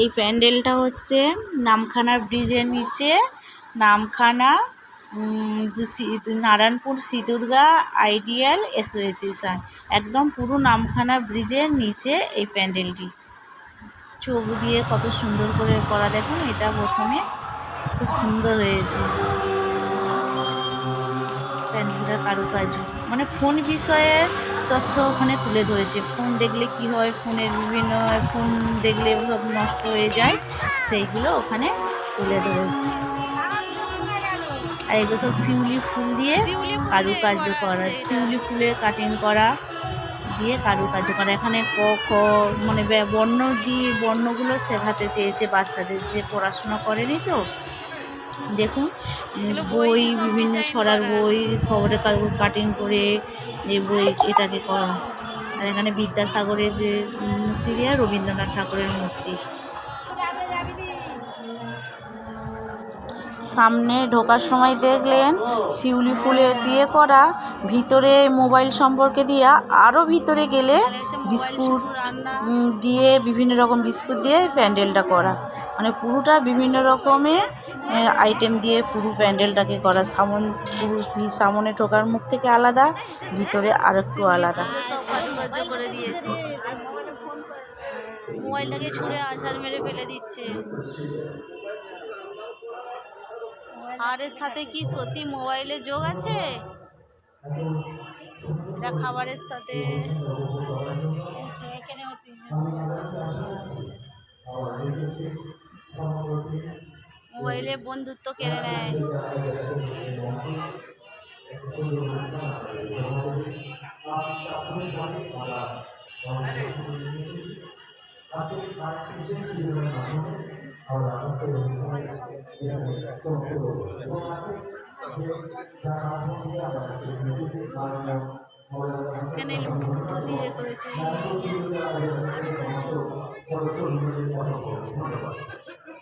এই প্যান্ডেলটা হচ্ছে নামখানা ব্রিজের নিচে, নামখানা নারায়ণপুর সিদুর্গা দুর্গা আইডিয়াল অ্যাসোসিয়েশন। একদম পুরো নামখানা ব্রিজের নিচে এই প্যান্ডেলটি। চোখ দিয়ে কত সুন্দর করে করা দেখুন, এটা প্রথমে খুব সুন্দর হয়েছে। প্যান্ডেলটার কারুকাজ মানে ফোন বিষয়ে তথ্য ওখানে তুলে ধরেছে। ফোন দেখলে কি হয়? ফোনের বিভিন্ন ফোন দেখলে সব নষ্ট হয়ে যায়। সেইগুলো ওখানে তুলে ধরেছে। আর এগুলো সব শিউলি ফুল দিয়ে কারুকার্য করা শিউলি ফুলের কাটিং করা দিয়ে কারুকার্য করা। এখানে ক খ মানে বর্ণ দিয়ে বর্ণগুলো শেখাতে চেয়েছে বাচ্চাদের যে পড়াশোনা করেনি তো দেখুন বই বিভিন্ন ছড়ার বই খবরের কাগজ কাটিং করে এই বই এটাকে করা। আর এখানে বিদ্যাসাগরের যে মূর্তি দিয়ে রবীন্দ্রনাথ ঠাকুরের মূর্তি। সামনে ঢোকার সময় দেখলেন শিউলি ফুলের দিয়ে করা ভিতরে মোবাইল সম্পর্কে দিয়া আরও ভিতরে গেলে বিস্কুট দিয়ে বিভিন্ন রকম বিস্কুট দিয়ে প্যান্ডেলটা করা। মানে পুরোটা বিভিন্ন রকমের আইটেম দিয়ে পুরো প্যান্ডেলটাকে করা। সামন, পুরো সামনে ঢোকার মুখ থেকে আলাদা, ভিতরে আর একটু আলাদা। করে দিয়েছে মোবাইলটাকে ছুঁড়ে আছাড় মেরে ফেলে দিচ্ছে। আর এর সাথে কি সত্যি মোবাইলে যোগ আছে? এটা খাবারের সাথে। এখানে মোবাইলে বন্ধুত্ব কেড়ে নেয়। এখানে লুটো করেছে।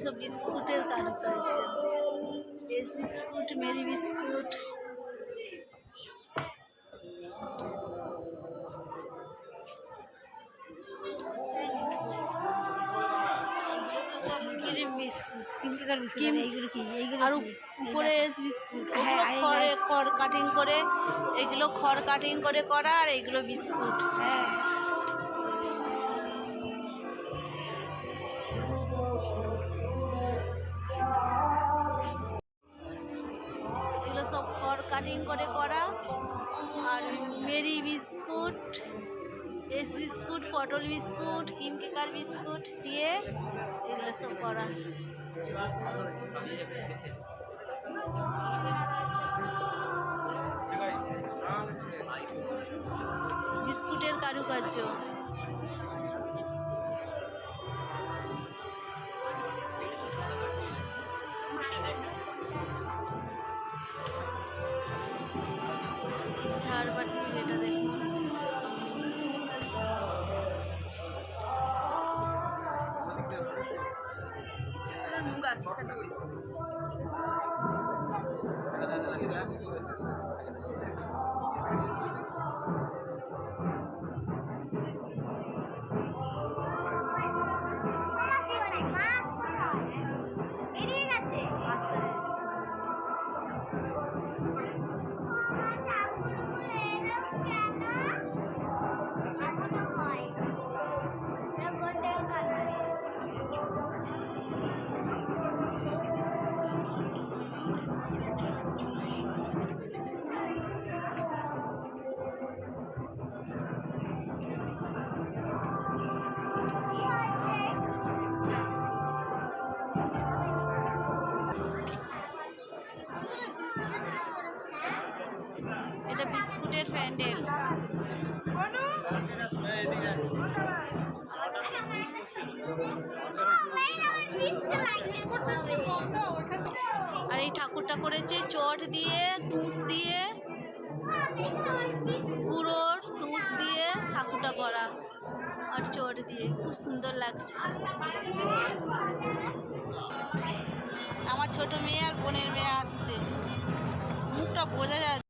সব বিস্কুটের কারুকার্য শেষ বিস্কুট মেরি বিস্কুট। আর উপরে এস বিস্কুট হ্যাঁ, ওগুলো খড় কাটিং করে এগুলো খড় কাটিং করে করা আর এগুলো বিস্কুট। হ্যাঁ। কাটিং করে করা। আর মেরি বিস্কুট, এস বিস্কুট, পটল বিস্কুট কিম কেকার বিস্কুট দিয়ে এগুলো সব করা। বিস্কুটের কারুকার্য। আসছে না বিস্কুটের প্যান্ডেল আর এই ঠাকুরটা করেছে চট দিয়ে তুষ দিয়ে, গুঁড়োর তুষ দিয়ে ঠাকুরটা করা আর চট দিয়ে। খুব সুন্দর লাগছে। আমার ছোট মেয়ে আর বোনের মেয়ে আসছে। মুখটা বোঝা যাচ্ছে।